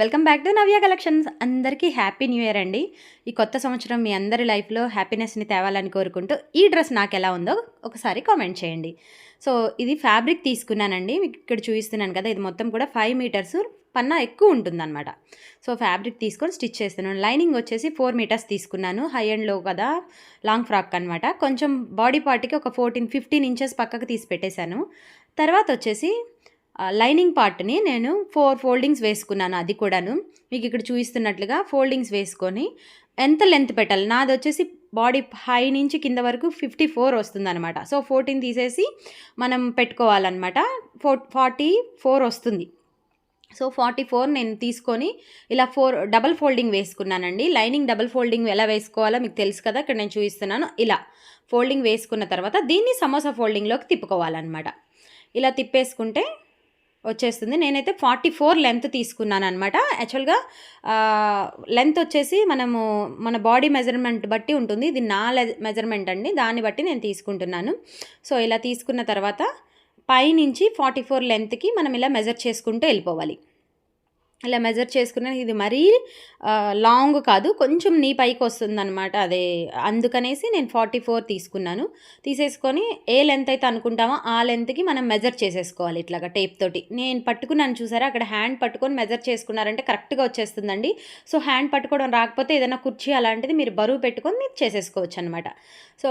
Welcome back to Navya collections. అందరికీ happy new year అండి. ఈ కొత్త సంవత్సరం మీ అందరి లైఫ్లో హ్యాపీనెస్ని తేవాలని కోరుకుంటూ ఈ డ్రెస్ నాకు ఎలా ఉందో ఒకసారి కామెంట్ చేయండి. సో ఇది ఫ్యాబ్రిక్ తీసుకున్నానండి. మీకు ఇక్కడ చూపిస్తున్నాను కదా ఇది మొత్తం కూడా ఫైవ్ మీటర్స్ పన్నా ఎక్కువ ఉంటుందన్నమాట. సో ఫ్యాబ్రిక్ తీసుకొని స్టిచ్ చేస్తున్నాను. లైనింగ్ వచ్చేసి ఫోర్ మీటర్స్ తీసుకున్నాను. హై అండ్లో కదా లాంగ్ ఫ్రాక్ అనమాట కొంచెం బాడీ పార్ట్కి ఒక ఫోర్టీన్ ఫిఫ్టీన్ ఇంచెస్ పక్కకు తీసి పెట్టేశాను. తర్వాత వచ్చేసి లైనింగ్ పార్ట్ని నేను ఫోర్ ఫోల్డింగ్స్ వేసుకున్నాను అది కూడాను. మీకు ఇక్కడ చూపిస్తున్నట్లుగా ఫోల్డింగ్స్ వేసుకొని ఎంత లెంత్ పెట్టాలి? నాది వచ్చేసి బాడీ హై నుంచి కింద వరకు ఫిఫ్టీ ఫోర్ వస్తుందన్నమాట. సో ఫోర్టీన్ తీసేసి మనం పెట్టుకోవాలన్నమాట. ఫోర్ ఫార్టీ ఫోర్ వస్తుంది. సో ఫార్టీ ఫోర్ నేను తీసుకొని ఇలా ఫోర్ డబల్ ఫోల్డింగ్ వేసుకున్నానండి. లైనింగ్ డబల్ ఫోల్డింగ్ ఎలా వేసుకోవాలో మీకు తెలుసు కదా? ఇక్కడ నేను చూపిస్తున్నాను. ఇలా ఫోల్డింగ్ వేసుకున్న తర్వాత దీన్ని సమోసా ఫోల్డింగ్లోకి తిప్పుకోవాలన్నమాట. ఇలా తిప్పేసుకుంటే వచ్చేస్తుంది. నేనైతే ఫార్టీ ఫోర్ లెంత్ తీసుకున్నాను అనమాట యాక్చువల్గా లెంత్ వచ్చేసి మనము మన బాడీ మెజర్మెంట్ బట్టి ఉంటుంది. ఇది నా మెజర్మెంట్ అండి. దాన్ని బట్టి నేను తీసుకుంటున్నాను. సో ఇలా తీసుకున్న తర్వాత పైనుంచి ఫార్టీ ఫోర్ లెంత్కి మనం ఇలా మెజర్ చేసుకుంటూ వెళ్ళిపోవాలి. ఇలా మెజర్ చేసుకున్నాను ఇది మరీ లాంగ్ కాదు కొంచెం నీ పైకి వస్తుందన్నమాట అదే. అందుకనేసి నేను ఫార్టీ ఫోర్ తీసుకున్నాను. తీసేసుకొని ఏ లెంత్ అయితే అనుకుంటామో ఆ లెంత్కి మనం మెజర్ చేసేసుకోవాలి ఇట్లాగా టేప్ తోటి. నేను పట్టుకున్నాను చూసారా? అక్కడ హ్యాండ్ పట్టుకొని మెజర్ చేసుకున్నారంటే కరెక్ట్గా వచ్చేస్తుందండి. సో హ్యాండ్ పట్టుకోవడం రాకపోతే ఏదైనా కుర్చీ అలాంటిది మీరు బరువు పెట్టుకొని మీరు చేసేసుకోవచ్చు అనమాట సో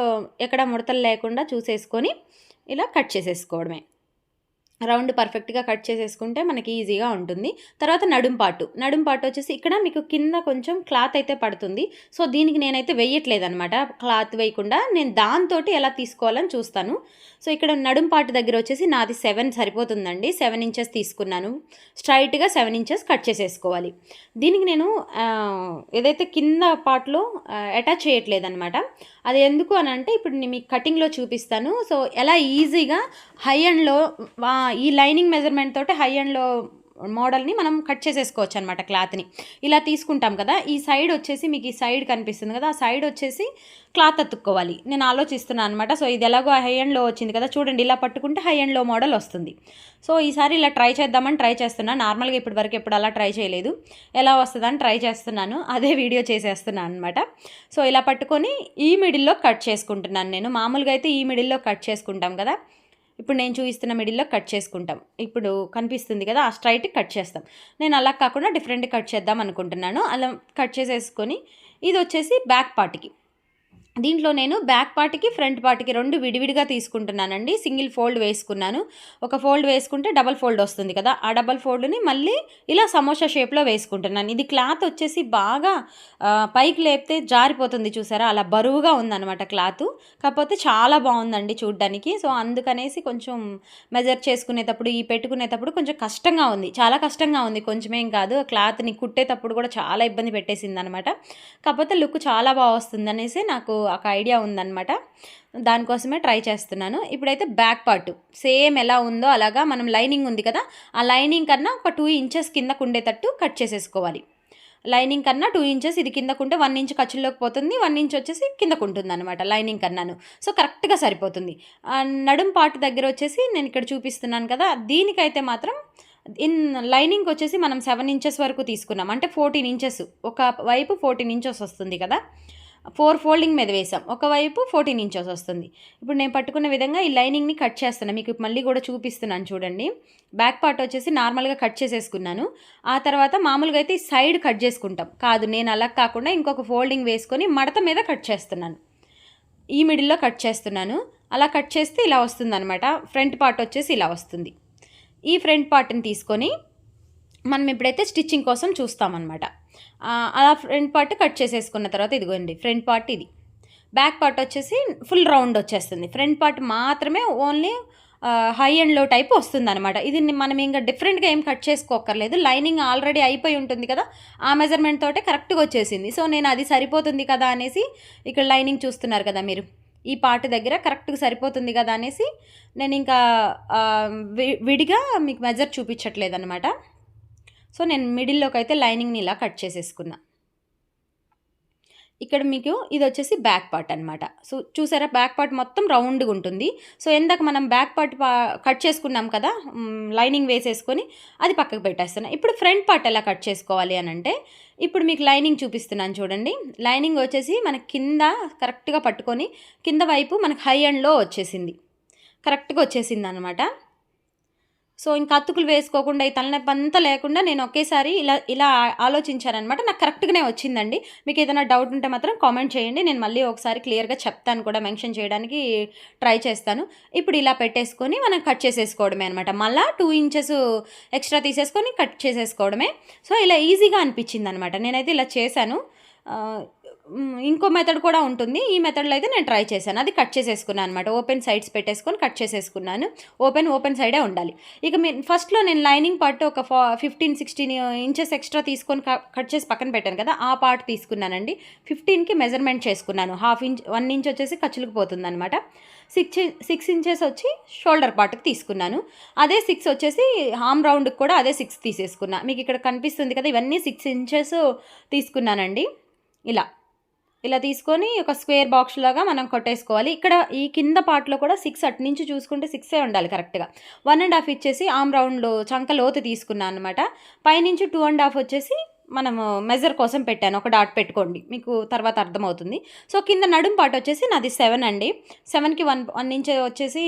ఎక్కడ ముడతలు లేకుండా చూసేసుకొని ఇలా కట్ చేసేసుకోవడమే. రౌండ్ పర్ఫెక్ట్గా కట్ చేసేసుకుంటే మనకి ఈజీగా ఉంటుంది. తర్వాత నడుం పాటు. నడుం పాటు వచ్చేసి ఇక్కడ మీకు కింద కొంచెం క్లాత్ అయితే పడుతుంది. సో దీనికి నేనైతే వేయట్లేదు అనమాట క్లాత్ వేయకుండా నేను దాంతో ఎలా తీసుకోవాలని చూస్తాను. సో ఇక్కడ నడుం పాటు దగ్గర వచ్చేసి నాది సెవెన్ సరిపోతుందండి. సెవెన్ ఇంచెస్ తీసుకున్నాను. స్ట్రైట్గా సెవెన్ ఇంచెస్ కట్ చేసేసుకోవాలి. దీనికి నేను ఏదైతే కింద పార్ట్లో అటాచ్ చేయట్లేదు అనమాట అది ఎందుకు అని అంటే ఇప్పుడు నేను మీకు కటింగ్లో చూపిస్తాను. సో ఎలా ఈజీగా హై అండ్లో ఈ లైనింగ్ మెజర్మెంట్ తోటి హై అండ్లో మోడల్ని మనం కట్ చేసేసుకోవచ్చు అనమాట క్లాత్ని ఇలా తీసుకుంటాం కదా ఈ సైడ్ వచ్చేసి మీకు ఈ సైడ్ కనిపిస్తుంది కదా ఆ సైడ్ వచ్చేసి క్లాత్ అతుక్కోవాలి. నేను ఆలోచిస్తున్నాను అనమాట సో ఇది ఎలాగో హై అండ్లో వచ్చింది కదా చూడండి ఇలా పట్టుకుంటే హై అండ్లో మోడల్ వస్తుంది. సో ఈసారి ఇలా ట్రై చేద్దామని ట్రై చేస్తున్నాను నార్మల్గా ఇప్పటి వరకు ఎప్పుడు అలా ట్రై చేయలేదు. ఎలా వస్తుందని ట్రై చేస్తున్నాను. అదే వీడియో చేసేస్తున్నాను అనమాట సో ఇలా పట్టుకొని ఈ మిడిల్లో కట్ చేసుకుంటున్నాను నేను. మామూలుగా అయితే ఈ మిడిల్లో కట్ చేసుకుంటాం కదా. ఇప్పుడు నేను చూపిస్తున్న మిడిల్లో కట్ చేసుకుంటాం. ఇప్పుడు కనిపిస్తుంది కదా ఆ స్ట్రైట్ కట్ చేస్తాం. నేను అలా కాకుండా డిఫరెంట్ కట్ చేద్దాం అనుకుంటున్నాను. అలా కట్ చేసేసుకొని ఇది వచ్చేసి బ్యాక్ పార్ట్కి. దీంట్లో నేను బ్యాక్ పార్ట్కి ఫ్రంట్ పార్ట్కి రెండు విడివిడిగా తీసుకుంటున్నానండి. సింగిల్ ఫోల్డ్ వేసుకున్నాను. ఒక ఫోల్డ్ వేసుకుంటే డబల్ ఫోల్డ్ వస్తుంది కదా. ఆ డబల్ ఫోల్డ్ని మళ్ళీ ఇలా సమోసా షేప్లో వేసుకుంటున్నాను. ఇది క్లాత్ వచ్చేసి బాగా పైకి లేపితే జారిపోతుంది చూసారా? అలా బరువుగా ఉందన్నమాట క్లాత్. కాకపోతే చాలా బాగుందండి చూడ్డానికి. సో అందుకనేసి కొంచెం మెజర్ చేసుకునేటప్పుడు ఈ పెట్టుకునేటప్పుడు కొంచెం కష్టంగా ఉంది. చాలా కష్టంగా ఉంది. కొంచెమేం కాదు. క్లాత్ని కుట్టేటప్పుడు కూడా చాలా ఇబ్బంది పెట్టేసింది అనమాట కాకపోతే లుక్ చాలా బాగా వస్తుంది అనేసి నాకు ఒక ఐడియా ఉందన్నమాట. దానికోసమే ట్రై చేస్తున్నాను. ఇప్పుడైతే బ్యాక్ పార్ట్ సేమ్ ఎలా ఉందో అలాగా మనం లైనింగ్ ఉంది కదా ఆ లైనింగ్ కన్నా ఒక టూ ఇంచెస్ కిందకు ఉండేటట్టు కట్ చేసేసుకోవాలి. లైనింగ్ కన్నా టూ ఇంచెస్ ఇది కిందకుంటే వన్ ఇంచ్ ఖర్చుల్లోకి పోతుంది వన్ ఇంచ్ వచ్చేసి కిందకు ఉంటుంది అనమాట లైనింగ్ కన్నాను. సో కరెక్ట్గా సరిపోతుంది. ఆ నడుం పార్ట్ దగ్గర వచ్చేసి నేను ఇక్కడ చూపిస్తున్నాను కదా దీనికైతే మాత్రం ఇన్ లైనింగ్ వచ్చేసి మనం సెవెన్ ఇంచెస్ వరకు తీసుకున్నాం. అంటే ఫోర్టీన్ ఇంచెస్ ఒక వైపు ఫోర్టీన్ ఇంచెస్ వస్తుంది కదా. ఫోర్ ఫోల్డింగ్ మీద వేసాం ఒకవైపు ఫోర్టీన్ ఇంచెస్ వస్తుంది. ఇప్పుడు నేను పట్టుకున్న విధంగా ఈ లైనింగ్ని కట్ చేస్తున్నాను మీకు మళ్ళీ కూడా చూపిస్తున్నాను చూడండి. బ్యాక్ పార్ట్ వచ్చేసి నార్మల్గా కట్ చేసేసుకున్నాను. ఆ తర్వాత మామూలుగా అయితే సైడ్ కట్ చేసుకుంటాం. కాదు నేను అలా కాకుండా ఇంకొక ఫోల్డింగ్ వేసుకొని మడత మీద కట్ చేస్తున్నాను. ఈ మిడిల్లో కట్ చేస్తున్నాను. అలా కట్ చేస్తే ఇలా వస్తుందనమాట ఫ్రంట్ పార్ట్ వచ్చేసి ఇలా వస్తుంది. ఈ ఫ్రంట్ పార్ట్ని తీసుకొని మనం ఇప్పుడైతే స్టిచ్చింగ్ కోసం చూస్తామన్నమాట. అలా ఫ్రంట్ పార్ట్ కట్ చేసేసుకున్న తర్వాత ఇదిగోండి ఫ్రంట్ పార్ట్ ఇది. బ్యాక్ పార్ట్ వచ్చేసి ఫుల్ రౌండ్ వచ్చేస్తుంది. ఫ్రంట్ పార్ట్ మాత్రమే only high and low type వస్తుంది అనమాట ఇది మనం ఇంకా డిఫరెంట్గా ఏం కట్ చేసుకోకర్లేదు లైనింగ్ ఆల్రెడీ అయిపోయి ఉంటుంది కదా ఆ మెజర్మెంట్ తోటే కరెక్ట్గా వచ్చేసింది. సో నేను అది సరిపోతుంది కదా అనేసి ఇక్కడ లైనింగ్ చూస్తున్నారు కదా మీరు. ఈ పార్ట్ దగ్గర కరెక్ట్గా సరిపోతుంది కదా అనేసి నేను ఇంకా వి- విడిగా మీకు మెజర్ చూపించట్లేదు అనమాట సో నేను మిడిల్లోకి అయితే లైనింగ్ని ఇలా కట్ చేసేసుకున్నా. ఇక్కడ మీకు ఇది వచ్చేసి బ్యాక్ పార్ట్ అనమాట సో చూసారా బ్యాక్ పార్ట్ మొత్తం రౌండ్గా ఉంటుంది. సో ఎందాక మనం బ్యాక్ పార్ట్ కట్ చేసుకున్నాం కదా లైనింగ్ వేసేసుకొని అది పక్కకు పెట్టేస్తున్నాం. ఇప్పుడు ఫ్రంట్ పార్ట్ ఎలా కట్ చేసుకోవాలి అని అంటే ఇప్పుడు మీకు లైనింగ్ చూపిస్తున్నాను చూడండి. లైనింగ్ వచ్చేసి మనకి కింద కరెక్ట్గా పట్టుకొని కింద వైపు మనకు హై అండ్లో వచ్చేసింది. కరెక్ట్గా వచ్చేసింది అనమాట సో ఇంకా అతుకులు వేసుకోకుండా ఈ తలనొప్పి అంతా లేకుండా నేను ఒకేసారి ఇలా ఇలా ఆలోచించానమాట నాకు కరెక్ట్గానే వచ్చిందండి. మీకు ఏదైనా డౌట్ ఉంటే మాత్రం కామెంట్ చేయండి. నేను మళ్ళీ ఒకసారి క్లియర్గా చెప్తాను కూడా మెన్షన్ చేయడానికి ట్రై చేస్తాను. ఇప్పుడు ఇలా పెట్టేసుకొని మనం కట్ చేసేసుకోవడమే అనమాట మళ్ళీ టూ ఇంచెస్ ఎక్స్ట్రా తీసేసుకొని కట్ చేసేసుకోవడమే. సో ఇలా ఈజీగా అనిపించింది అనమాట నేనైతే ఇలా చేశాను. ఇంకో మెథడ్ కూడా ఉంటుంది. ఈ మెథడ్లో అయితే నేను ట్రై చేశాను. అది కట్ చేసేసుకున్నాను అనమాట ఓపెన్ సైడ్స్ పెట్టేసుకొని కట్ చేసేసుకున్నాను. ఓపెన్ ఓపెన్ సైడే ఉండాలి. ఇక మీ ఫస్ట్లో నేను లైనింగ్ పార్ట్ ఒక ఫా ఫిఫ్టీన్ సిక్స్టీన్ ఇంచెస్ ఎక్స్ట్రా తీసుకొని కట్ చేసి పక్కన పెట్టాను కదా ఆ పార్ట్ తీసుకున్నానండి. ఫిఫ్టీన్కి మెజర్మెంట్ చేసుకున్నాను. హాఫ్ ఇంచ్ వన్ ఇంచ్ వచ్చేసి ఖర్చులకు పోతుంది అనమాట సిక్స్ సిక్స్ ఇంచెస్ వచ్చి షోల్డర్ పార్ట్కి తీసుకున్నాను. అదే సిక్స్ వచ్చేసి హామ్ రౌండ్కి కూడా అదే సిక్స్ తీసేసుకున్నా. మీకు ఇక్కడ కనిపిస్తుంది కదా ఇవన్నీ సిక్స్ ఇంచెస్ తీసుకున్నానండి. ఇలా. ఇలా తీసుకొని ఒక స్క్వేర్ బాక్స్ లాగా మనం కొట్టేసుకోవాలి. ఇక్కడ ఈ కింద పార్ట్లో కూడా సిక్స్ అటు నుంచి చూసుకుంటే సిక్సే ఉండాలి కరెక్ట్గా వన్ అండ్ హాఫ్ ఇచ్చేసి ఆమ్ రౌండ్ చంక లోతు తీసుకున్నాను అనమాట పైనుంచి టూ అండ్ హాఫ్ వచ్చేసి మనము మెజర్ కోసం పెట్టాను. ఒక డాట్ పెట్టుకోండి. మీకు తర్వాత అర్థమవుతుంది. సో కింద నడుం పాట వచ్చేసి నాది సెవెన్ అండి. సెవెన్కి వన్ వన్ ఇంచ్ వచ్చేసి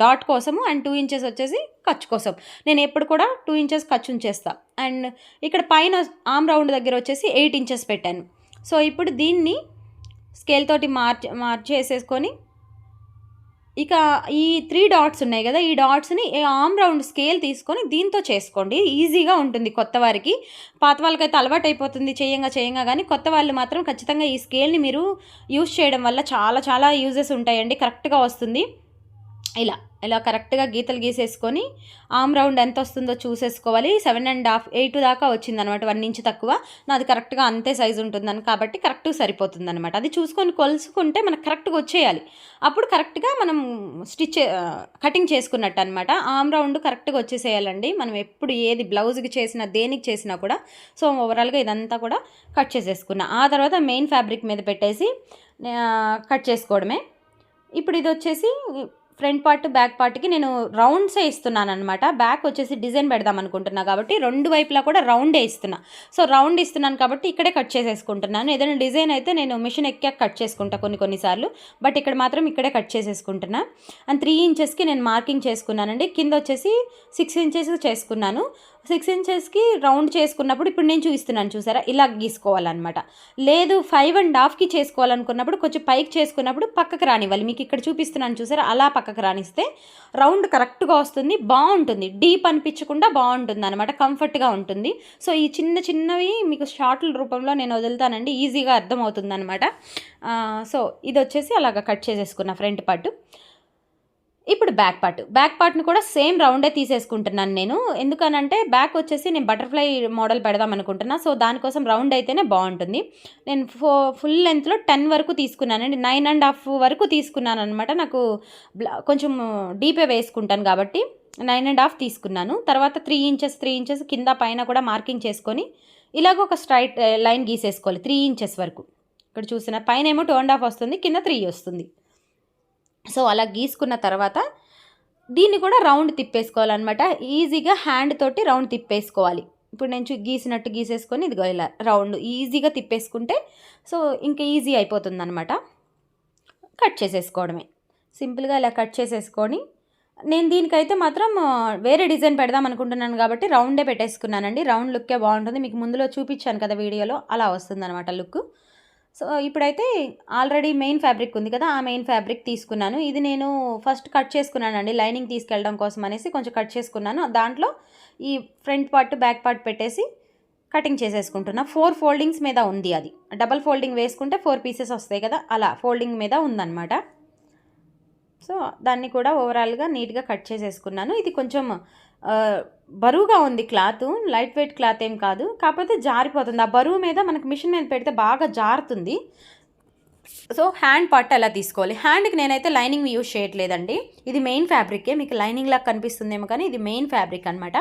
డాట్ కోసము అండ్ టూ ఇంచెస్ వచ్చేసి ఖర్చు కోసం. నేను ఎప్పుడు కూడా టూ ఇంచెస్ ఖర్చు ఉంచేస్తాను అండ్ ఇక్కడ పైన ఆమ్ రౌండ్ దగ్గర వచ్చేసి ఎయిట్ ఇంచెస్ పెట్టాను. సో ఇప్పుడు దీన్ని స్కేల్ తోటి మార్చ్ మార్చేసేసుకొని ఇక ఈ త్రీ డాట్స్ ఉన్నాయి కదా ఈ డాట్స్ని ఆమ్ రౌండ్ స్కేల్ తీసుకొని దీంతో చేసుకోండి. ఈజీగా ఉంటుంది కొత్త వారికి. పాత వాళ్ళకైతే అలవాటు అయిపోతుంది చేయంగా చేయంగా కానీ కొత్త వాళ్ళు మాత్రం ఖచ్చితంగా ఈ స్కేల్ని మీరు యూస్ చేయడం వల్ల చాలా చాలా యూజెస్ ఉంటాయండి. కరెక్ట్గా వస్తుంది. ఇలా ఇలా కరెక్ట్గా గీతలు గీసేసుకొని ఆమ్ రౌండ్ ఎంత వస్తుందో చూసేసుకోవాలి. సెవెన్ అండ్ హాఫ్ ఎయిట్ దాకా వచ్చింది అనమాట వన్ ఇంచ్ తక్కువ. నాది కరెక్ట్గా అంతే సైజు ఉంటుందని కాబట్టి కరెక్ట్గా సరిపోతుంది అనమాట అది చూసుకొని కొలుసుకుంటే మనకు కరెక్ట్గా వచ్చేయాలి. అప్పుడు కరెక్ట్గా మనం స్టిచ్ కటింగ్ చేసుకున్నట్టు అనమాట ఆమ్ రౌండ్ కరెక్ట్గా వచ్చేసేయాలండి. మనం ఎప్పుడు ఏది బ్లౌజ్కి చేసినా దేనికి చేసినా కూడా సో ఓవరాల్గా ఇదంతా కూడా కట్ చేసేసుకున్నా. ఆ తర్వాత మెయిన్ ఫ్యాబ్రిక్ మీద పెట్టేసి కట్ చేసుకోవడమే. ఇప్పుడు ఇది వచ్చేసి ఫ్రంట్ పార్ట్ బ్యాక్ పార్ట్కి నేను రౌండ్సే ఇస్తున్నాను అనమాట బ్యాక్ వచ్చేసి డిజైన్ పెడదాం అనుకుంటున్నా కాబట్టి రెండు వైపులా కూడా రౌండే ఇస్తున్నా. సో రౌండ్ ఇస్తున్నాను కాబట్టి ఇక్కడే కట్ చేసేసుకుంటున్నాను. ఏదైనా డిజైన్ అయితే నేను మిషన్ ఎక్కాక కట్ చేసుకుంటా కొన్ని కొన్నిసార్లు బట్ ఇక్కడ మాత్రం ఇక్కడే కట్ చేసేసుకుంటున్నా. అండ్ త్రీ ఇంచెస్కి నేను మార్కింగ్ చేసుకున్నానండి. కింద వచ్చేసి సిక్స్ ఇంచెస్ చేసుకున్నాను. సిక్స్ ఇంచెస్కి రౌండ్ చేసుకున్నప్పుడు ఇప్పుడు నేను చూపిస్తున్నాను చూసారా? ఇలా గీసుకోవాలన్నమాట. లేదు ఫైవ్ అండ్ హాఫ్కి చేసుకోవాలనుకున్నప్పుడు కొంచెం పైకి చేసుకున్నప్పుడు పక్కకు రానివ్వాలి. మీకు ఇక్కడ చూపిస్తున్నాను చూసారా? అలా పక్కకు రానిస్తే రౌండ్ కరెక్ట్గా వస్తుంది బాగుంటుంది. డీప్ అనిపించకుండా బాగుంటుంది అనమాట కంఫర్ట్గా ఉంటుంది. సో ఈ చిన్న చిన్నవి మీకు షార్ట్ల రూపంలో నేను వదులుతానండి ఈజీగా అర్థమవుతుంది అనమాట సో ఇది వచ్చేసి అలాగ కట్ చేసేసుకున్న ఫ్రంట్ పార్ట్. ఇప్పుడు బ్యాక్ పార్ట్ బ్యాక్ పార్ట్ను కూడా సేమ్ రౌండే తీసేసుకుంటున్నాను నేను. ఎందుకనంటే బ్యాక్ వచ్చేసి నేను బటర్ఫ్లై మోడల్ పెడదాం అనుకుంటున్నా. సో దానికోసం రౌండ్ అయితేనే బాగుంటుంది. నేను ఫో ఫుల్ లెంత్లో టెన్ వరకు తీసుకున్నానండి నైన్ అండ్ హాఫ్ వరకు తీసుకున్నాను అనమాట నాకు కొంచెం డీపే వేసుకుంటాను కాబట్టి నైన్ అండ్ హాఫ్ తీసుకున్నాను. తర్వాత త్రీ ఇంచెస్ త్రీ ఇంచెస్ కింద పైన కూడా మార్కింగ్ చేసుకొని ఇలాగ ఒక స్ట్రైట్ లైన్ eh, గీసేసుకోవాలి. త్రీ ఇంచెస్ వరకు. ఇక్కడ చూసిన పైన ఏమో టూ అండ్ హాఫ్ వస్తుంది కింద త్రీ వస్తుంది. సో అలా గీసుకున్న తర్వాత దీన్ని కూడా రౌండ్ తిప్పేసుకోవాలన్నమాట. ఈజీగా హ్యాండ్ తోటి రౌండ్ తిప్పేసుకోవాలి. ఇప్పుడు నేను గీసినట్టు గీసేసుకొని ఇదిగో ఇలా రౌండ్ ఈజీగా తిప్పేసుకుంటే సో ఇంకా ఈజీ అయిపోతుంది అనమాట కట్ చేసేసుకోవడమే. సింపుల్గా ఇలా కట్ చేసేసుకొని నేను దీనికైతే మాత్రం వేరే డిజైన్ పెడదాం అనుకుంటున్నాను కాబట్టి రౌండే పెట్టేసుకున్నానండి. రౌండ్ లుక్కే బాగుంటుంది. మీకు ముందులో చూపించాను కదా వీడియోలో అలా వస్తుందన్నమాట లుక్. సో ఇప్పుడైతే ఆల్రెడీ మెయిన్ ఫ్యాబ్రిక్ ఉంది కదా ఆ మెయిన్ ఫ్యాబ్రిక్ తీసుకున్నాను. ఇది నేను ఫస్ట్ కట్ చేసుకున్నానండి లైనింగ్ తీసుకెళ్ళడం కోసం అనేసి కొంచెం కట్ చేసుకున్నాను. దాంట్లో ఈ ఫ్రంట్ పార్ట్ బ్యాక్ పార్ట్ పెట్టేసి కటింగ్ చేసేసుకుంటున్నా. ఫోర్ ఫోల్డింగ్స్ మీద ఉంది అది. డబల్ ఫోల్డింగ్ వేసుకుంటే ఫోర్ పీసెస్ వస్తాయి కదా అలా ఫోల్డింగ్ మీద ఉందన్నమాట. సో దాన్ని కూడా ఓవరాల్గా నీట్గా కట్ చేసేసుకున్నాను. ఇది కొంచెం బరువుగా ఉంది క్లాత్ లైట్ వెయిట్ క్లాత్ ఏం కాదు. కాకపోతే జారిపోతుంది. ఆ బరువు మీద మనకు మిషన్ మీద పెడితే బాగా జారుతుంది. సో హ్యాండ్ పార్ట్ ఎలా తీసుకోవాలి? హ్యాండ్కి నేనైతే లైనింగ్ యూజ్ చేయట్లేదండి. ఇది మెయిన్ ఫ్యాబ్రికే మీకు లైనింగ్ లాగా కనిపిస్తుందేమో కానీ ఇది మెయిన్ ఫ్యాబ్రిక్ అనమాట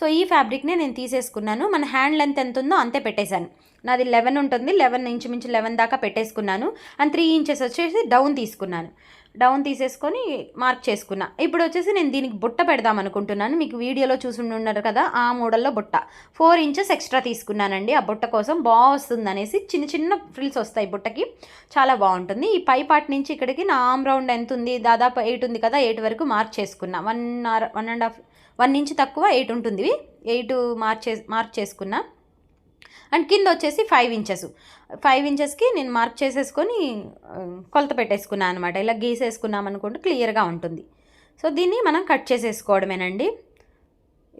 సో ఈ ఫ్యాబ్రిక్నే నేను తీసేసుకున్నాను. మన హ్యాండ్ లెంత్ ఎంత ఉందో అంతే పెట్టేశాను. నాది లెవెన్ ఉంటుంది. లెవెన్ ఇంచుమించు లెవెన్ దాకా పెట్టేసుకున్నాను. అండ్ త్రీ ఇంచెస్ వచ్చేసి డౌన్ తీసుకున్నాను. డౌన్ తీసేసుకొని మార్క్ చేసుకున్నా. ఇప్పుడు వచ్చేసి నేను దీనికి బుట్ట పెడదాం అనుకుంటున్నాను. మీకు వీడియోలో చూసి ఉన్నారు కదా ఆ మోడల్లో బుట్ట. ఫోర్ ఇంచెస్ ఎక్స్ట్రా తీసుకున్నానండి. ఆ బుట్ట కోసం బాగా వస్తుంది అనేసి చిన్న చిన్న ఫ్రిల్స్ వస్తాయి బుట్టకి. చాలా బాగుంటుంది. ఈ పై పార్ట్ నుంచి ఇక్కడికి నా ఆమ్ రౌండ్ ఎంత ఉంది? దాదాపు ఎయిట్ ఉంది కదా ఎయిట్ వరకు మార్క్ చేసుకున్నా. One or one and half one inch తక్కువ ఎయిట్ ఉంటుంది. ఎయిట్ మార్క్ చే మార్క్ చేసుకున్నా. అండ్ కింద వచ్చేసి ఫైవ్ ఇంచెస్ ఫైవ్ ఇంచెస్కి నేను మార్క్ చేసేసుకొని కొలత పెట్టేసుకున్నాను అనమాట ఇలా గీసేసుకున్నాం అనుకుంటే క్లియర్గా ఉంటుంది. సో దీన్ని మనం కట్ చేసేసుకోవడమేనండి.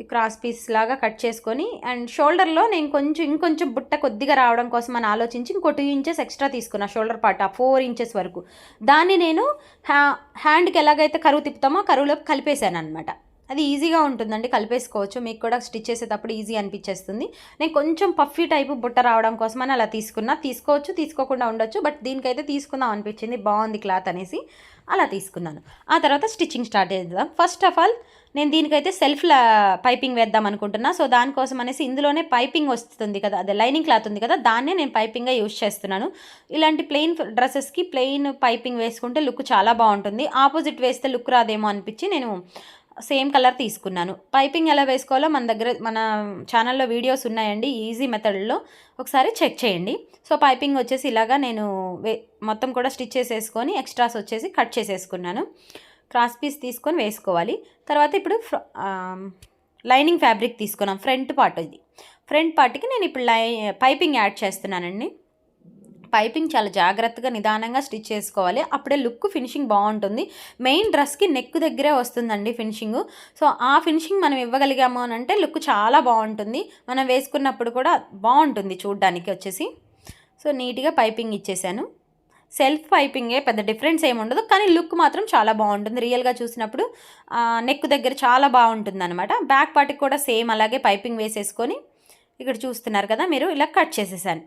ఈ క్రాస్ పీస్ లాగా కట్ చేసుకొని అండ్ షోల్డర్లో నేను కొంచెం ఇంకొంచెం బుట్ట కొద్దిగా రావడం కోసం అని ఆలోచించి ఇంకో టూ ఇంచెస్ ఎక్స్ట్రా తీసుకున్నా షోల్డర్ పార్ట్ ఆ ఫోర్ ఇంచెస్ వరకు. దాన్ని నేను హ్యా హ్యాండ్కి ఎలాగైతే కరువు తిప్పుతామో కరువులో కలిపేశాను అనమాట అది ఈజీగా ఉంటుందండి కలిపేసుకోవచ్చు. మీకు కూడా స్టిచ్ చేసేటప్పుడు ఈజీ అనిపించేస్తుంది. నేను కొంచెం పఫీ టైపు బుట్ట రావడం కోసం అని అలా తీసుకున్నా. తీసుకోవచ్చు తీసుకోకుండా ఉండొచ్చు బట్ దీనికైతే తీసుకుందాం అనిపించింది. బాగుంది క్లాత్ అనేసి అలా తీసుకున్నాను. ఆ తర్వాత స్టిచ్చింగ్ స్టార్ట్ చేద్దాం. ఫస్ట్ ఆఫ్ ఆల్ నేను దీనికైతే సెల్ఫ్ పైపింగ్ వేద్దాం అనుకుంటున్నా. సో దానికోసం అనేసి ఇందులోనే పైపింగ్ వస్తుంది కదా అదే లైనింగ్ క్లాత్ ఉంది కదా దాన్నే నేను పైపింగ్గా యూజ్ చేస్తున్నాను. ఇలాంటి ప్లెయిన్ డ్రెస్సెస్కి ప్లెయిన్ పైపింగ్ వేసుకుంటే లుక్ చాలా బాగుంటుంది. ఆపోజిట్ వేస్తే లుక్ రాదేమో అనిపించి నేను సేమ్ కలర్ తీసుకున్నాను. పైపింగ్ ఎలా వేసుకోవాలో మన దగ్గర మన ఛానల్లో వీడియోస్ ఉన్నాయండి ఈజీ మెథడ్లో ఒకసారి చెక్ చేయండి. సో పైపింగ్ వచ్చేసి ఇలాగా నేను వే మొత్తం కూడా స్టిచ్ చేసేసుకొని ఎక్స్ట్రాస్ వచ్చేసి కట్ చేసేసుకున్నాను. క్రాస్ పీస్ తీసుకొని వేసుకోవాలి. తర్వాత ఇప్పుడు లైనింగ్ ఫ్యాబ్రిక్ తీసుకున్నాం ఫ్రంట్ పార్ట్ ఇది. ఫ్రంట్ పార్ట్కి నేను ఇప్పుడు లై పైపింగ్ యాడ్ చేస్తున్నానండి. పైపింగ్ చాలా జాగ్రత్తగా నిదానంగా స్టిచ్ చేసుకోవాలి. అప్పుడే లుక్ ఫినిషింగ్ బాగుంటుంది. మెయిన్ డ్రెస్కి నెక్ దగ్గరే వస్తుందండి ఫినిషింగ్. సో ఆ ఫినిషింగ్ మనం ఇవ్వగలిగాము అని అంటే లుక్ చాలా బాగుంటుంది. మనం వేసుకున్నప్పుడు కూడా బాగుంటుంది చూడ్డానికి వచ్చేసి. సో నీట్గా పైపింగ్ ఇచ్చేసాను. సెల్ఫ్ పైపింగే పెద్ద డిఫరెన్స్ ఏమి ఉండదు. కానీ లుక్ మాత్రం చాలా బాగుంటుంది. రియల్గా చూసినప్పుడు నెక్ దగ్గర చాలా బాగుంటుంది అనమాట బ్యాక్ పార్ట్కి కూడా సేమ్ అలాగే పైపింగ్ వేసేసుకొని ఇక్కడ చూస్తున్నారు కదా మీరు ఇలా కట్ చేసేసాను.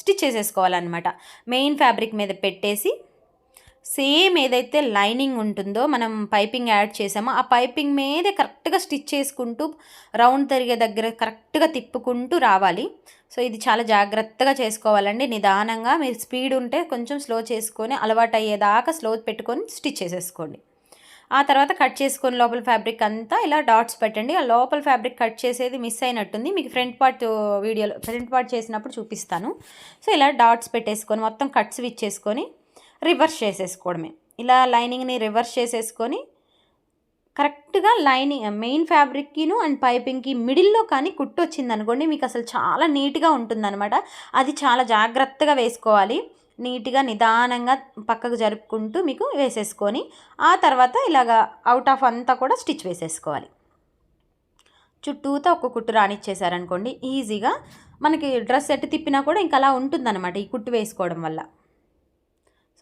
స్టిచ్ చేసేసుకోవాలన్నమాట. మెయిన్ ఫ్యాబ్రిక్ మీద పెట్టేసి సేమ్ ఏదైతే లైనింగ్ ఉంటుందో మనం పైపింగ్ యాడ్ చేసామో ఆ పైపింగ్ మీదే కరెక్ట్గా స్టిచ్ చేసుకుంటూ రౌండ్ తిరిగే దగ్గర కరెక్ట్గా తిప్పుకుంటూ రావాలి. సో ఇది చాలా జాగ్రత్తగా చేసుకోవాలండి. నిదానంగా మీరు స్పీడ్ ఉంటే కొంచెం స్లో చేసుకొని అలవాటు అయ్యేదాకా స్లో పెట్టుకొని స్టిచ్ చేసేసుకోండి. ఆ తర్వాత కట్ చేసుకొని లోపల ఫ్యాబ్రిక్ అంతా ఇలా డాట్స్ పెట్టండి. ఆ లోపల ఫ్యాబ్రిక్ కట్ చేసేది మిస్ అయినట్టుంది. మీకు ఫ్రంట్ పార్ట్ వీడియోలో ఫ్రంట్ పార్ట్ చేసినప్పుడు చూపిస్తాను. సో ఇలా డాట్స్ పెట్టేసుకొని మొత్తం కట్స్ ఇచ్చేసుకొని రివర్స్ చేసేసుకోవడమే. ఇలా లైనింగ్ని రివర్స్ చేసేసుకొని కరెక్ట్గా లైనింగ్ మెయిన్ ఫ్యాబ్రిక్కిను అండ్ పైపింగ్కి మిడిల్లో కానీ కుట్టు వచ్చింది అనుకోండి మీకు అసలు చాలా నీట్గా ఉంటుందన్నమాట. అది చాలా జాగ్రత్తగా వేసుకోవాలి. నీట్గా నిదానంగా పక్కకు జరుపుకుంటూ మీకు వేసేసుకొని ఆ తర్వాత ఇలాగా అవుట్ ఆఫ్ అంతా కూడా స్టిచ్ వేసేసుకోవాలి. చుట్టూతో ఒక కుట్టు రానిచ్చేసారనుకోండి ఈజీగా మనకి డ్రెస్ ఎటు తిప్పినా కూడా ఇంకా అలా ఉంటుందన్నమాట ఈ కుట్టు వేసుకోవడం వల్ల.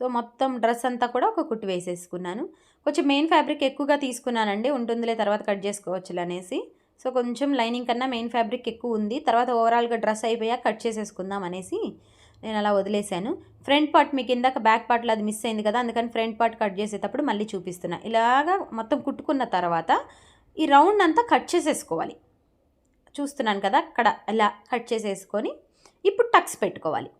సో మొత్తం డ్రెస్ అంతా కూడా ఒక కుట్టు వేసేసుకున్నాను. కొంచెం మెయిన్ ఫ్యాబ్రిక్ ఎక్కువగా తీసుకున్నానండి ఉంటుందిలే తర్వాత కట్ చేసుకోవచ్చు అనేసి సో కొంచెం లైనింగ్ కన్నా మెయిన్ ఫ్యాబ్రిక్ ఎక్కువ ఉంది తర్వాత ఓవరాల్గా డ్రెస్ అయిపోయాక కట్ చేసేసుకుందాం అనేసి నేను అలా వదిలేశాను. ఫ్రంట్ పార్ట్ మీకు ఇందాక బ్యాక్ పార్ట్లో అది మిస్ అయింది కదా అందుకని ఫ్రంట్ పార్ట్ కట్ చేసేటప్పుడు మళ్ళీ చూపిస్తున్నా. ఇలాగా మొత్తం కుట్టుకున్న తర్వాత ఈ రౌండ్ అంతా కట్ చేసేసుకోవాలి. చూస్తున్నాను కదా అక్కడ ఇలా కట్ చేసేసుకొని ఇప్పుడు టక్స్ పెట్టుకోవాలి.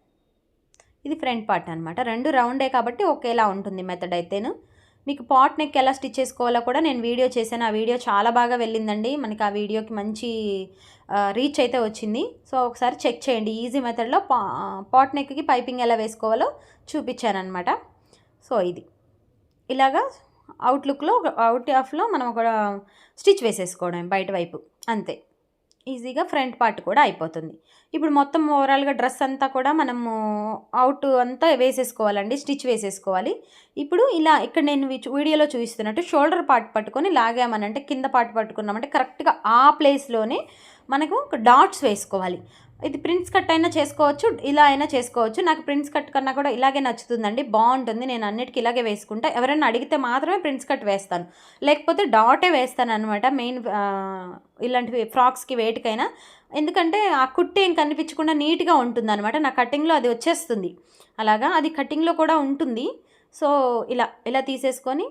ఇది ఫ్రంట్ పార్ట్ అనమాట రెండు రౌండే కాబట్టి ఒకేలా ఉంటుంది మెథడ్ అయితేను. మీకు పాట్ నెక్ ఎలా స్టిచ్ చేసుకోవాలో కూడా నేను వీడియో చేశాను. ఆ వీడియో చాలా బాగా వెళ్ళిందండి. మనకి ఆ వీడియోకి మంచి రీచ్ అయితే వచ్చింది. సో ఒకసారి చెక్ చేయండి. ఈజీ మెథడ్లో పా పాట్ నెక్కి పైపింగ్ ఎలా వేసుకోవాలో చూపించాను అనమాట సో ఇది. ఇలాగా అవుట్లుక్లో అవుట్ ఆఫ్లో మనం ఒక స్టిచ్ వేసేసుకోవడం బయట వైపు. అంతే. ఈజీగా ఫ్రంట్ పార్ట్ కూడా అయిపోతుంది. ఇప్పుడు మొత్తం ఓవరాల్గా డ్రెస్ అంతా కూడా మనము అవుట్ అంతా వేసేసుకోవాలండి స్టిచ్ వేసేసుకోవాలి. ఇప్పుడు ఇలా ఇక్కడ నేను వీడియోలో చూపిస్తున్నట్టు షోల్డర్ పార్ట్ పట్టుకొని లాగామనంటే కింద పార్ట్ పట్టుకున్నామంటే కరెక్ట్గా ఆ ప్లేస్లోనే మనకు డాట్స్ వేసుకోవాలి. ఇది ప్రిన్స్ కట్ అయినా చేసుకోవచ్చు ఇలా అయినా చేసుకోవచ్చు. నాకు ప్రిన్స్ కట్ కన్నా కూడా ఇలాగే నచ్చుతుందండి. బాగుంటుంది. నేను అన్నిటికీ ఇలాగే వేసుకుంటా. ఎవరైనా అడిగితే మాత్రమే ప్రిన్స్ కట్ వేస్తాను. లేకపోతే డాటే వేస్తాను అనమాట మెయిన్ ఇలాంటివి ఫ్రాక్స్కి వేటికైనా. ఎందుకంటే ఆ కుట్టి ఏం కనిపించకుండా నీట్గా ఉంటుంది అనమాట నా కటింగ్లో అది వచ్చేస్తుంది. అలాగా అది కటింగ్లో కూడా ఉంటుంది. సో ఇలా ఇలా తీసేసుకొని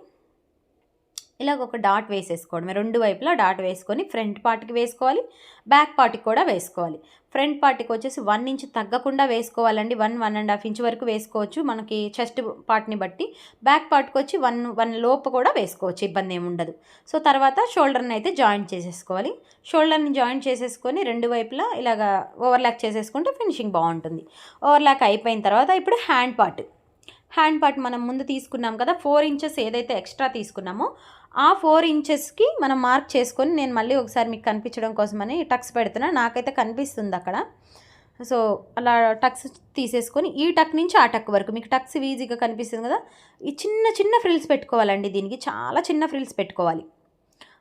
ఇలాగ ఒక డాట్ వేసేసుకోవడం రెండు వైపులా డాట్ వేసుకొని ఫ్రంట్ పార్ట్కి వేసుకోవాలి బ్యాక్ పార్ట్కి కూడా వేసుకోవాలి. ఫ్రంట్ పార్ట్కి వచ్చేసి వన్ ఇంచ్ తగ్గకుండా వేసుకోవాలండి. One one and half inch వరకు వేసుకోవచ్చు. మనకి చెస్ట్ పార్ట్ని బట్టి బ్యాక్ పార్ట్కి వచ్చి వన్ వన్ లోపు కూడా వేసుకోవచ్చు. ఇబ్బంది ఏమి ఉండదు. సో తర్వాత షోల్డర్ని అయితే జాయింట్ చేసేసుకోవాలి. షోల్డర్ని జాయింట్ చేసేసుకొని రెండు వైపులా ఇలాగ ఓవర్లాక్ చేసేసుకుంటే ఫినిషింగ్ బాగుంటుంది. ఓవర్లాక్ అయిపోయిన తర్వాత ఇప్పుడు హ్యాండ్ పార్ట్. హ్యాండ్ పార్ట్ మనం ముందు తీసుకున్నాం కదా ఫోర్ ఇంచెస్ ఏదైతే ఎక్స్ట్రా తీసుకున్నామో ఆ ఫోర్ ఇంచెస్కి మనం మార్క్ చేసుకొని నేను మళ్ళీ ఒకసారి మీకు కనిపించడం కోసమని టక్స్ పెడుతున్నా. నాకైతే కనిపిస్తుంది అక్కడ. సో అలా టక్స్ తీసేసుకొని ఈ టక్ నుంచి ఆ టక్ వరకు మీకు టక్స్ ఈజీగా కనిపిస్తుంది కదా. ఈ చిన్న చిన్న ఫ్రిల్స్ పెట్టుకోవాలండి దీనికి. చాలా చిన్న ఫ్రిల్స్ పెట్టుకోవాలి.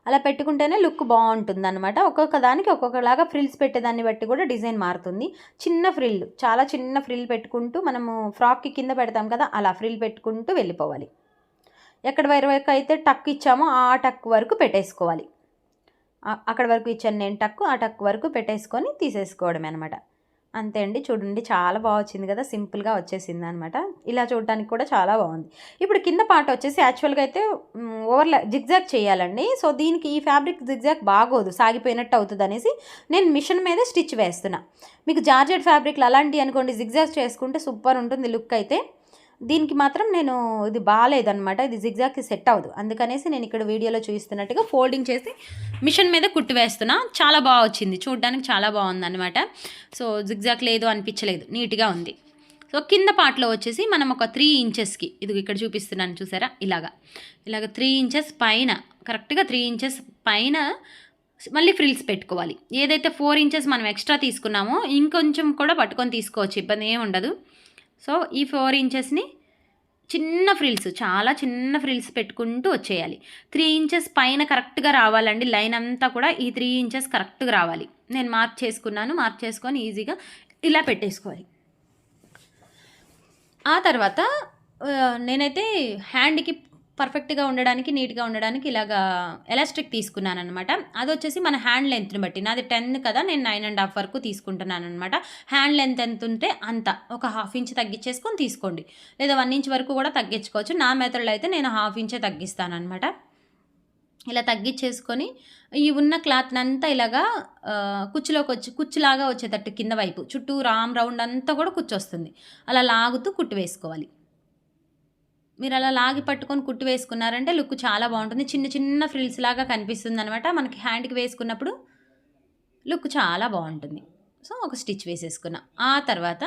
అలా పెట్టుకుంటేనే లుక్ బాగుంటుంది అనమాట ఒక్కొక్క దానికి ఒక్కొక్కలాగా ఫ్రిల్స్ పెట్టేదాన్ని బట్టి కూడా డిజైన్ మారుతుంది. చిన్న ఫ్రిల్ చాలా చిన్న ఫ్రిల్ పెట్టుకుంటూ మనము ఫ్రాక్కి కింద పెడతాం కదా అలా ఫ్రిల్ పెట్టుకుంటూ వెళ్ళిపోవాలి. ఎక్కడ వరకు అయితే టక్ ఇచ్చామో ఆ టక్ వరకు పెట్టేసుకోవాలి. అక్కడ వరకు ఇచ్చాను నేను టక్ ఆ టక్ వరకు పెట్టేసుకొని తీసేసుకోవడమే అనమాట అంతే అండి చూడండి చాలా బాగా వచ్చింది కదా సింపుల్గా వచ్చేసింది అనమాట ఇలా చూడడానికి కూడా చాలా బాగుంది. ఇప్పుడు కింద పాట వచ్చేసి యాక్చువల్గా అయితే ఓవర్లా జిగ్జాగ్ చేయాలండి. సో దీనికి ఈ ఫ్యాబ్రిక్ జిగ్జాగ్ బాగోదు సాగిపోయినట్టు అవుతుంది అనేసి నేను మిషన్ మీద స్టిచ్ వేస్తున్నా. మీకు జార్జెట్ ఫ్యాబ్రిక్లు అలాంటివి అనుకోండి జిగ్జాగ్ చేసుకుంటే సూపర్ ఉంటుంది లుక్ అయితే. దీనికి మాత్రం నేను ఇది బాగాలేదనమాట ఇది జిగ్జాగ్కి సెట్ అవ్వదు. అందుకనేసి నేను ఇక్కడ వీడియోలో చూపిస్తున్నట్టుగా ఫోల్డింగ్ చేసి మిషన్ మీద కుట్టి వేస్తున్నా చాలా బాగా వచ్చింది. చూడడానికి చాలా బాగుంది అనమాట సో జిగ్జాగ్ లేదు అనిపించలేదు. నీట్గా ఉంది. సో కింద పార్ట్లో వచ్చేసి మనం ఒక త్రీ ఇంచెస్కి ఇది ఇక్కడ చూపిస్తున్నాను చూసారా? ఇలాగా. ఇలాగ త్రీ ఇంచెస్ పైన కరెక్ట్గా త్రీ ఇంచెస్ పైన మళ్ళీ ఫ్రిల్స్ పెట్టుకోవాలి. ఏదైతే ఫోర్ ఇంచెస్ మనం ఎక్స్ట్రా తీసుకున్నామో ఇంకొంచెం కూడా పట్టుకొని తీసుకోవచ్చు. ఇబ్బంది ఏమి ఉండదు. సో ఈ ఫోర్ ఇంచెస్ని చిన్న ఫ్రిల్స్ చాలా చిన్న ఫ్రిల్స్ పెట్టుకుంటూ వచ్చేయాలి. త్రీ ఇంచెస్ పైన కరెక్ట్గా రావాలండి. లైన్ అంతా కూడా ఈ త్రీ ఇంచెస్ కరెక్ట్గా రావాలి. నేను మార్క్ చేసుకున్నాను. మార్క్ చేసుకొని ఈజీగా ఇలా పెట్టేసుకోవాలి. ఆ తర్వాత నేనైతే హ్యాండ్కి పర్ఫెక్ట్గా ఉండడానికి నీట్గా ఉండడానికి ఇలాగా ఎలాస్టిక్ తీసుకున్నాను అనమాట అది వచ్చేసి మన హ్యాండ్ లెంత్ని బట్టి. నాది టెన్ కదా నేను నైన్ అండ్ హాఫ్ వరకు తీసుకుంటున్నాను అనమాట హ్యాండ్ లెంత్ ఎంత ఉంటే అంత. ఒక హాఫ్ ఇంచ్ తగ్గించేసుకొని తీసుకోండి. లేదా వన్ ఇంచ్ వరకు కూడా తగ్గించుకోవచ్చు. నా మెథడ్లో అయితే నేను హాఫ్ ఇంచే తగ్గిస్తాను అనమాట ఇలా తగ్గించేసుకొని ఈ ఉన్న క్లాత్ని అంతా ఇలాగా కుచ్చులోకి వచ్చి కుచ్చులాగా వచ్చేటట్టు కింద వైపు చుట్టూ రామ్ రౌండ్ అంతా కూడా కుచ్చొస్తుంది. అలా లాగుతూ కుట్టు వేసుకోవాలి. మీరు అలా లాగి పట్టుకొని కుట్టు వేసుకున్నారంటే లుక్ చాలా బాగుంటుంది. చిన్న చిన్న ఫ్రిల్స్ లాగా కనిపిస్తుంది అనమాట మనకి హ్యాండ్కి వేసుకున్నప్పుడు లుక్ చాలా బాగుంటుంది. సో ఒక స్టిచ్ వేసేసుకున్నా. ఆ తర్వాత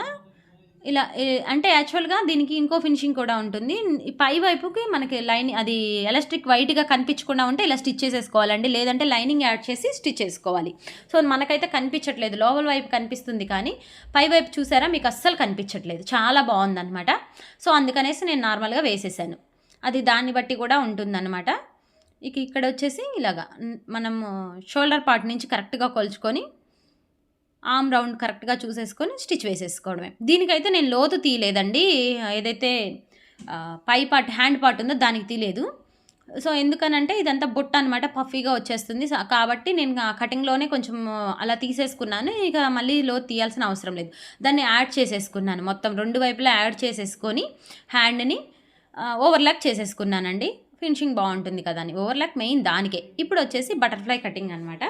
ఇలా అంటే యాక్చువల్గా దీనికి ఇంకో ఫినిషింగ్ కూడా ఉంటుంది. పై వైపుకి మనకి లైన్ అది ఎలక్ట్రిక్ వైట్గా కనిపించకుండా ఉంటే ఇలా స్టిచ్ చేసేసుకోవాలండి. లేదంటే లైనింగ్ యాడ్ చేసి స్టిచ్ చేసుకోవాలి. సో మనకైతే కనిపించట్లేదు. లోపల వైపు కనిపిస్తుంది కానీ పై వైపు చూసారా? మీకు అస్సలు కనిపించట్లేదు. చాలా బాగుందనమాట సో అందుకనేసి నేను నార్మల్గా వేసేసాను. అది దాన్ని బట్టి కూడా ఉంటుందన్నమాట. ఇక ఇక్కడ వచ్చేసి ఇలాగా మనము షోల్డర్ పార్ట్ నుంచి కరెక్ట్గా కొలుచుకొని ఆమ్ రౌండ్ కరెక్ట్గా చూసేసుకొని స్టిచ్ వేసేసుకోవడమే. దీనికైతే నేను లోతు తీయలేదండి. ఏదైతే పై పార్ట్ హ్యాండ్ పార్ట్ ఉందో దానికి తీయలేదు. సో ఎందుకనంటే ఇదంతా బుట్ట అనమాట పఫీగా వచ్చేస్తుంది. కాబట్టి నేను కటింగ్లోనే కొంచెం అలా తీసేసుకున్నాను. ఇక మళ్ళీ లో తీయాల్సిన అవసరం లేదు. దాన్ని యాడ్ చేసేసుకున్నాను. మొత్తం రెండు వైపులా యాడ్ చేసేసుకొని హ్యాండ్ని ఓవర్లాక్ చేసేసుకున్నానండి. ఫినిషింగ్ బాగుంటుంది కదా అని. ఓవర్లాక్ మెయిన్ దానికే. ఇప్పుడు వచ్చేసి బటర్ఫ్లై కటింగ్ అనమాట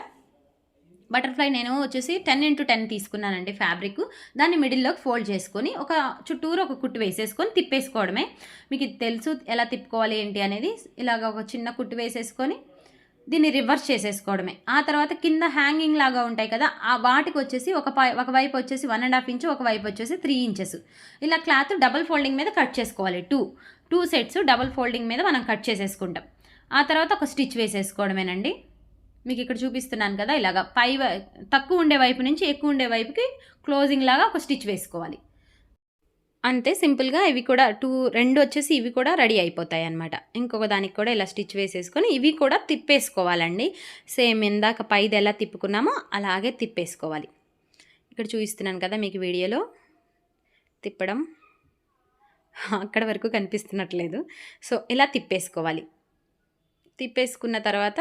బటర్ఫ్లై నేను వచ్చేసి టెన్ ఇంటూ టెన్ తీసుకున్నానండి ఫ్యాబ్రిక్. దాన్ని మిడిల్లోకి ఫోల్డ్ చేసుకొని ఒక చుట్టూరు ఒక కుట్టు వేసేసుకొని తిప్పేసుకోవడమే. మీకు తెలుసు ఎలా తిప్పుకోవాలి ఏంటి అనేది. ఇలాగ ఒక చిన్న కుట్టు వేసేసుకొని దీన్ని రివర్స్ చేసేసుకోవడమే. ఆ తర్వాత కింద హ్యాంగింగ్ లాగా ఉంటాయి కదా ఆ వాటికి వచ్చేసి ఒక ఒక వైపు వచ్చేసి వన్ అండ్ హాఫ్ ఇంచు ఒక వైపు వచ్చేసి త్రీ ఇంచెస్. ఇలా క్లాత్ డబల్ ఫోల్డింగ్ మీద కట్ చేసుకోవాలి. Two two sets double folding మీద మనం కట్ చేసేసుకుంటాం. ఆ తర్వాత ఒక స్టిచ్ వేసేసుకోవడమేనండి. మీకు ఇక్కడ చూపిస్తున్నాను కదా ఇలాగా పై తక్కువ ఉండే వైపు నుంచి ఎక్కువ ఉండే వైపుకి క్లోజింగ్ లాగా ఒక స్టిచ్ వేసుకోవాలి. అంతే సింపుల్గా ఇవి కూడా టూ రెండు వచ్చేసి ఇవి కూడా రెడీ అయిపోతాయి అనమాట ఇంకొక దానికి కూడా ఇలా స్టిచ్ వేసేసుకొని ఇవి కూడా తిప్పేసుకోవాలండి. సేమ్ ఇందాక పైది ఎలా తిప్పుకున్నామో అలాగే తిప్పేసుకోవాలి. ఇక్కడ చూపిస్తున్నాను కదా మీకు వీడియోలో. తిప్పడం అక్కడ వరకు కనిపిస్తున్నట్లేదు. సో ఇలా తిప్పేసుకోవాలి. తిప్పేసుకున్న తర్వాత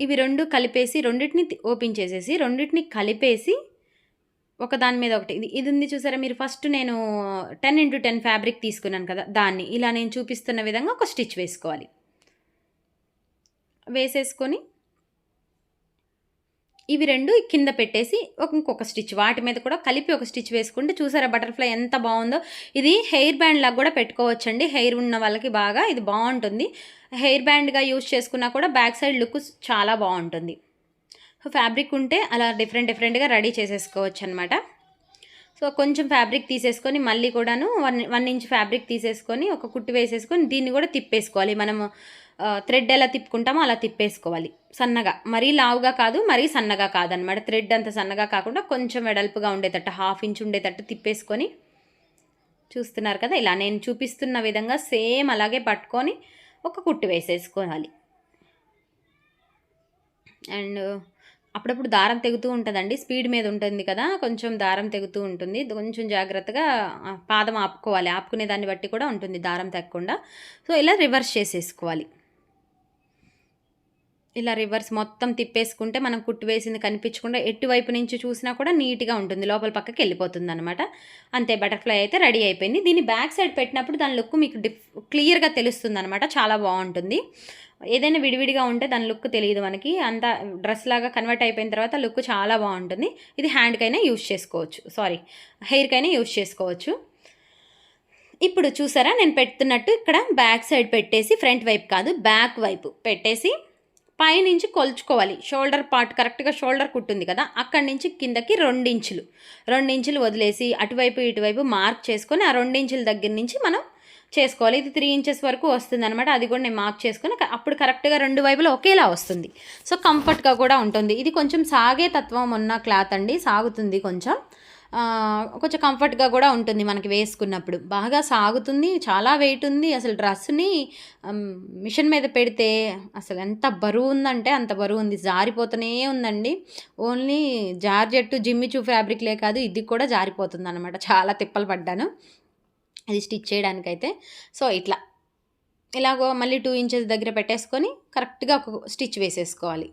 ఇవి రెండు కలిపేసి రెండింటిని ఓపెన్ చేసేసి రెండింటిని కలిపేసి ఒక దాని మీద ఒకటి. ఇది ఇది ఉంది చూసారా? మీరు ఫస్ట్ నేను టెన్ ఇంటూ టెన్ ఫ్యాబ్రిక్ తీసుకున్నాను కదా దాన్ని. ఇలా నేను చూపిస్తున్న విధంగా ఒక స్టిచ్ వేసుకోవాలి. వేసేసుకొని ఇవి రెండు కింద పెట్టేసి ఒక ఇంకొక స్టిచ్ వాటి మీద కూడా కలిపి ఒక స్టిచ్ వేసుకుంటే చూసారా బటర్ఫ్లై ఎంత బాగుందో. ఇది హెయిర్ బ్యాండ్ లాగా కూడా పెట్టుకోవచ్చండి. హెయిర్ ఉన్న వాళ్ళకి బాగా ఇది బాగుంటుంది. హెయిర్ బ్యాండ్గా యూజ్ చేసుకున్నా కూడా బ్యాక్ సైడ్ లుక్ చాలా బాగుంటుంది. ఫ్యాబ్రిక్ ఉంటే అలా డిఫరెంట్ డిఫరెంట్గా రెడీ చేసేసుకోవచ్చు అనమాట సో కొంచెం ఫ్యాబ్రిక్ తీసేసుకొని మళ్ళీ కూడాను వన్ వన్ ఇంచ్ ఫ్యాబ్రిక్ తీసేసుకొని ఒక కుట్టు వేసేసుకొని దీన్ని కూడా తిప్పేసుకోవాలి. మనము థ్రెడ్ ఎలా తిప్పుకుంటామో అలా తిప్పేసుకోవాలి. సన్నగా. మరీ లావుగా కాదు మరీ సన్నగా కాదనమాట థ్రెడ్ అంత సన్నగా కాకుండా కొంచెం వెడల్పుగా ఉండేటట్టు హాఫ్ ఇంచ్ ఉండేటట్టు తిప్పేసుకొని చూస్తున్నారు కదా ఇలా నేను చూపిస్తున్న విధంగా సేమ్ అలాగే పట్టుకొని ఒక కుట్టు వేసేసుకోవాలి. అండ్ అప్పుడప్పుడు దారం తెగుతూ ఉంటుందండి. స్పీడ్ మీద ఉంటుంది కదా కొంచెం దారం తెగుతూ ఉంటుంది. కొంచెం జాగ్రత్తగా పాదం ఆపుకోవాలి. ఆపుకునే దాన్ని బట్టి కూడా ఉంటుంది దారం తగ్గకుండా. సో ఇలా రివర్స్ చేసేసుకోవాలి. ఇలా రివర్స్ మొత్తం తిప్పేసుకుంటే మనం కుట్టు వేసింది కనిపించకుండా ఎటువైపు నుంచి చూసినా కూడా నీట్గా ఉంటుంది. లోపల పక్కకి వెళ్ళిపోతుంది అనమాట అంతే బటర్ఫ్లై అయితే రెడీ అయిపోయింది. దీన్ని బ్యాక్ సైడ్ పెట్టినప్పుడు దాని లుక్ మీకు డిఫ్ క్లియర్గా తెలుస్తుంది అనమాట చాలా బాగుంటుంది. ఏదైనా విడివిడిగా ఉంటే దాని లుక్ తెలియదు మనకి. అంత డ్రెస్ లాగా కన్వర్ట్ అయిపోయిన తర్వాత లుక్ చాలా బాగుంటుంది. ఇది హ్యాండ్కైనా యూజ్ చేసుకోవచ్చు. సారీ హెయిర్కైనా యూజ్ చేసుకోవచ్చు. ఇప్పుడు చూసారా? నేను పెడుతున్నట్టు ఇక్కడ బ్యాక్ సైడ్ పెట్టేసి ఫ్రంట్ వైపు కాదు బ్యాక్ వైపు పెట్టేసి పైనుంచి కొలుచుకోవాలి. షోల్డర్ పార్ట్ కరెక్ట్గా షోల్డర్ కుట్టుంది కదా అక్కడి నుంచి కిందకి రెండించులు. రెండించులు వదిలేసి అటువైపు ఇటువైపు మార్క్ చేసుకొని ఆ రెండించుల దగ్గర నుంచి మనం చేసుకోవాలి. ఇది త్రీ ఇంచెస్ వరకు వస్తుంది అనమాట అది కూడా నేను మార్క్ చేసుకుని అప్పుడు కరెక్ట్గా రెండు వైపులు ఒకేలా వస్తుంది. సో కంఫర్ట్గా కూడా ఉంటుంది. ఇది కొంచెం సాగే తత్వం ఉన్న క్లాత్ అండి. సాగుతుంది కొంచెం. కొంచెం కంఫర్ట్గా కూడా ఉంటుంది మనకి వేసుకున్నప్పుడు. బాగా సాగుతుంది చాలా వెయిట్ ఉంది. అసలు డ్రెస్ని మిషన్ మీద పెడితే అసలు ఎంత బరువు ఉందంటే అంత బరువు ఉంది. జారిపోతూనే ఉందండి. ఓన్లీ జార్జెట్టు జిమ్మిచూ ఫ్యాబ్రిక్లే కాదు ఇది కూడా జారిపోతుంది అనమాట చాలా తిప్పలు పడ్డాను. అది స్టిచ్ చేయడానికైతే. సో ఇట్లా. ఇలాగో మళ్ళీ టూ ఇంచెస్ దగ్గర పెట్టేసుకొని కరెక్ట్గా ఒక స్టిచ్ వేసేసుకోవాలి.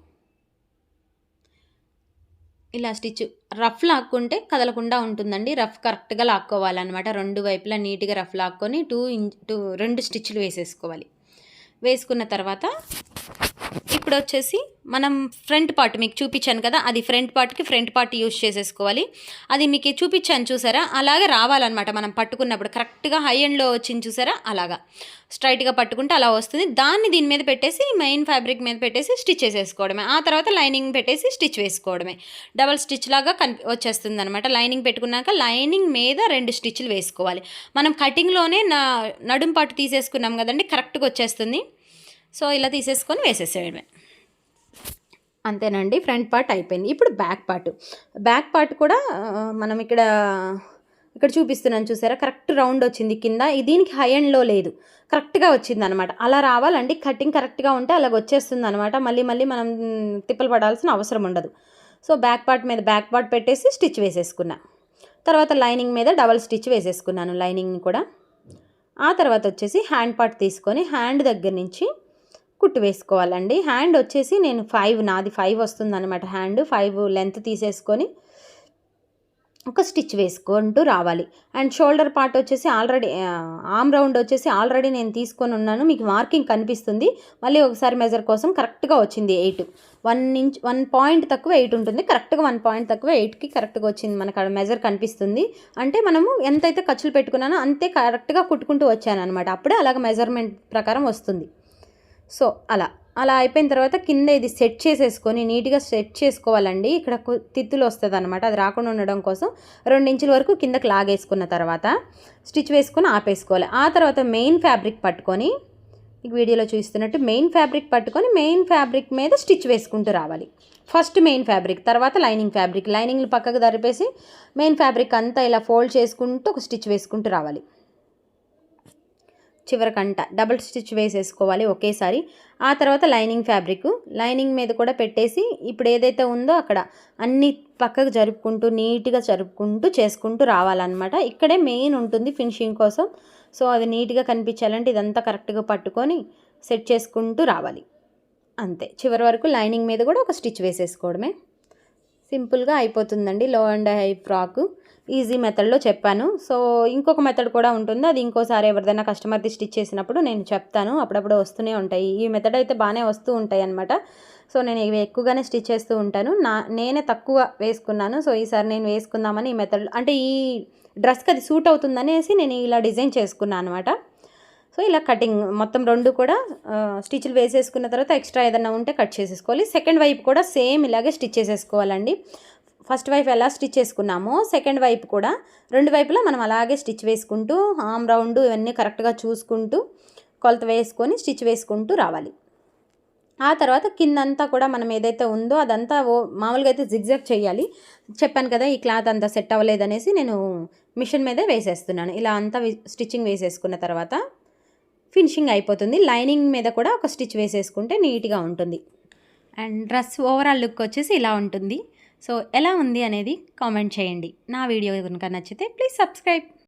ఇలా స్టిచ్ రఫ్ లాక్కుంటే కదలకుండా ఉంటుందండి. రఫ్ కరెక్ట్గా లాక్కోవాలన్నమాట. రెండు వైపులా నీట్గా రఫ్ లాక్కొని టూ ఇంచ్ టూ రెండు స్టిచ్లు వేసేసుకోవాలి. వేసుకున్న తర్వాత ఇప్పుడు వచ్చేసి మనం ఫ్రంట్ పార్ట్ మీకు చూపించాను కదా అది ఫ్రంట్ పార్ట్కి ఫ్రంట్ పార్ట్ యూస్ చేసేసుకోవాలి. అది మీకు చూపించాను చూసారా? అలాగే రావాలన్నమాట మనం పట్టుకున్నప్పుడు. కరెక్ట్గా హై ఎండ్లో వచ్చింది చూసారా? అలాగా. స్ట్రైట్గా పట్టుకుంటే అలా వస్తుంది. దాన్ని దీని మీద పెట్టేసి మెయిన్ ఫ్యాబ్రిక్ మీద పెట్టేసి స్టిచ్ చేసేసుకోవడమే. ఆ తర్వాత లైనింగ్ పెట్టేసి స్టిచ్ వేసుకోవడమే. డబల్ స్టిచ్ లాగా కన్ వచ్చేస్తుంది అనమాట లైనింగ్ పెట్టుకున్నాక లైనింగ్ మీద రెండు స్టిచ్లు వేసుకోవాలి. మనం కటింగ్లోనే నా నడుం పట్టు తీసేసుకున్నాం కదండి కరెక్ట్గా వచ్చేస్తుంది. సో ఇలా తీసేసుకొని వేసేసేయడమే. అంతేనండి. ఫ్రంట్ పార్ట్ అయిపోయింది. ఇప్పుడు బ్యాక్ పార్ట్. బ్యాక్ పార్ట్ కూడా మనం ఇక్కడ ఇక్కడ చూపిస్తున్నాను చూసారా? కరెక్ట్ రౌండ్ వచ్చింది కింద. దీనికి హై అండ్లో లేదు. కరెక్ట్గా వచ్చింది అనమాట అలా రావాలండి. కటింగ్ కరెక్ట్గా ఉంటే అలాగ వచ్చేస్తుంది అనమాట మళ్ళీ మళ్ళీ మనం తిప్పలు పడాల్సిన అవసరం ఉండదు. సో బ్యాక్ పార్ట్ మీద బ్యాక్ పార్ట్ పెట్టేసి స్టిచ్ వేసేసుకున్నా. తర్వాత లైనింగ్ మీద డబల్ స్టిచ్ వేసేసుకున్నాను లైనింగ్ని కూడా. ఆ తర్వాత వచ్చేసి హ్యాండ్ పార్ట్ తీసుకొని హ్యాండ్ దగ్గర నుంచి కుట్టు వేసుకోవాలండి. హ్యాండ్ వచ్చేసి నేను ఫైవ్ నాది ఫైవ్ వస్తుందన్నమాట హ్యాండ్. ఫైవ్ లెంత్ తీసేసుకొని ఒక స్టిచ్ వేసుకుంటూ రావాలి. అండ్ షోల్డర్ పార్ట్ వచ్చేసి ఆల్రెడీ ఆమ్ రౌండ్ వచ్చేసి ఆల్రెడీ నేను తీసుకొని ఉన్నాను. మీకు మార్కింగ్ కనిపిస్తుంది. మళ్ళీ ఒకసారి మెజర్ కోసం కరెక్ట్గా వచ్చింది eight. One inch one point తక్కువ ఎయిట్ ఉంటుంది. కరెక్ట్గా వన్ పాయింట్ తక్కువ ఎయిట్కి కరెక్ట్గా వచ్చింది. మనకు అక్కడ మెజర్ కనిపిస్తుంది. అంటే మనము ఎంతైతే ఖర్చులు పెట్టుకున్నానో అంతే కరెక్ట్గా కుట్టుకుంటూ వచ్చాను అనమాట అప్పుడే అలాగ మెజర్మెంట్ ప్రకారం వస్తుంది. సో అలా. అలా అయిపోయిన తర్వాత కింద ఇది సెట్ చేసేసుకొని నీట్గా సెట్ చేసుకోవాలండి. ఇక్కడ తిత్తులు వస్తుంది అనమాట అది రాకుండా ఉండడం కోసం రెండు ఇంచుల వరకు కిందకి లాగేసుకున్న తర్వాత స్టిచ్ వేసుకొని ఆపేసుకోవాలి. ఆ తర్వాత మెయిన్ ఫ్యాబ్రిక్ పట్టుకొని ఈ వీడియోలో చూస్తున్నట్టు మెయిన్ ఫ్యాబ్రిక్ పట్టుకొని మెయిన్ ఫ్యాబ్రిక్ మీద స్టిచ్ వేసుకుంటూ రావాలి. ఫస్ట్ మెయిన్ ఫ్యాబ్రిక్ తర్వాత లైనింగ్ ఫ్యాబ్రిక్. లైనింగ్లు పక్కకు దరిపేసి మెయిన్ ఫ్యాబ్రిక్ అంతా ఇలా ఫోల్డ్ చేసుకుంటూ ఒక స్టిచ్ వేసుకుంటూ రావాలి. చివరికంట. డబుల్ స్టిచ్ వేసేసుకోవాలి ఒకేసారి. ఆ తర్వాత లైనింగ్ ఫ్యాబ్రిక్ లైనింగ్ మీద కూడా పెట్టేసి ఇప్పుడు ఏదైతే ఉందో అక్కడ అన్ని పక్కకు జరుపుకుంటూ నీట్గా జరుపుకుంటూ చేసుకుంటూ రావాలన్నమాట. ఇక్కడే మెయిన్ ఉంటుంది ఫినిషింగ్ కోసం. సో అది నీట్గా కనిపించాలంటే ఇదంతా కరెక్ట్గా పట్టుకొని సెట్ చేసుకుంటూ రావాలి. అంతే. చివరి వరకు లైనింగ్ మీద కూడా ఒక స్టిచ్ వేసేసుకోవడమే. సింపుల్గా అయిపోతుందండి. లో అండ్ హై ఫ్రాకు ఈజీ మెథడ్లో చెప్పాను. సో ఇంకొక మెథడ్ కూడా ఉంటుంది. అది ఇంకోసారి ఎవరిదైనా కస్టమర్ది స్టిచ్ చేసినప్పుడు నేను చెప్తాను. అప్పుడప్పుడు వస్తూనే ఉంటాయి. ఈ మెథడ్ అయితే బాగానే వస్తూ ఉంటాయి అనమాట సో నేను ఇవి ఎక్కువగానే స్టిచ్ చేస్తూ ఉంటాను. నా నేనే తక్కువ వేసుకున్నాను. సో ఈసారి నేను వేసుకుందామని ఈ మెథడ్ అంటే ఈ డ్రెస్కి అది సూట్ అవుతుందనేసి నేను ఇలా డిజైన్ చేసుకున్నాను అనమాట సో ఇలా కటింగ్ మొత్తం రెండు కూడా స్టిచ్లు వేసేసుకున్న తర్వాత ఎక్స్ట్రా ఏదైనా ఉంటే కట్ చేసేసుకోవాలి. సెకండ్ వైపు కూడా సేమ్ ఇలాగే స్టిచ్ చేసేసుకోవాలండి. ఫస్ట్ వైపు ఎలా స్టిచ్ చేసుకున్నామో సెకండ్ వైపు కూడా రెండు వైపులా మనం అలాగే స్టిచ్ వేసుకుంటూ ఆమ్ రౌండ్ ఇవన్నీ కరెక్ట్గా చూసుకుంటూ కొలత వేసుకొని స్టిచ్ వేసుకుంటూ రావాలి. ఆ తర్వాత కిందంతా కూడా మనం ఏదైతే ఉందో అదంతా ఓ మామూలుగా అయితే జిగ్జాగ్ చేయాలి. చెప్పాను కదా ఈ క్లాత్ అంతా సెట్ అవ్వలేదనేసి నేను మిషన్ మీదే వేసేస్తున్నాను. ఇలా అంతా స్టిచ్చింగ్ వేసేసుకున్న తర్వాత ఫినిషింగ్ అయిపోతుంది. లైనింగ్ మీద కూడా ఒక స్టిచ్ వేసేసుకుంటే నీట్గా ఉంటుంది. అండ్ డ్రెస్ ఓవరాల్ లుక్ వచ్చేసి ఇలా ఉంటుంది. సో ఎలా ఉంది అనేది కామెంట్ చేయండి. నా వీడియో కనుక నచ్చితే ప్లీజ్ సబ్స్క్రైబ్.